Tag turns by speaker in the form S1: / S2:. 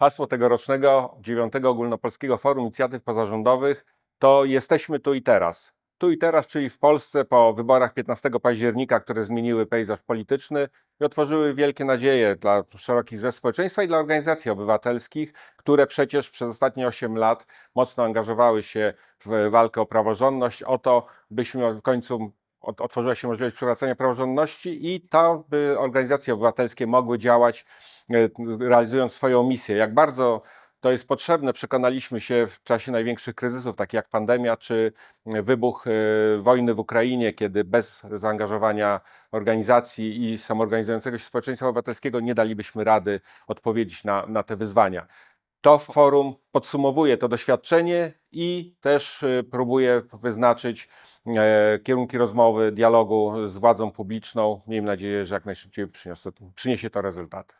S1: Hasło tegorocznego dziewiątego Ogólnopolskiego Forum Inicjatyw Pozarządowych to jesteśmy tu i teraz. Tu i teraz, czyli w Polsce po wyborach 15 października, które zmieniły pejzaż polityczny i otworzyły wielkie nadzieje dla szerokich rzesz społeczeństwa i dla organizacji obywatelskich, które przecież przez ostatnie 8 lat mocno angażowały się w walkę o praworządność, o to, byśmy w końcu otworzyła się możliwość przywracania praworządności i to, by organizacje obywatelskie mogły działać, e, realizując swoją misję. Jak bardzo to jest potrzebne, przekonaliśmy się w czasie największych kryzysów, takich jak pandemia czy wybuch e, wojny w Ukrainie, kiedy bez zaangażowania organizacji i samoorganizującego się społeczeństwa obywatelskiego nie dalibyśmy rady odpowiedzieć na, na te wyzwania. To forum podsumowuje to doświadczenie i też e, próbuje wyznaczyć e, kierunki rozmowy, dialogu z władzą publiczną. Miejmy nadzieję, że jak najszybciej przyniesie to rezultaty.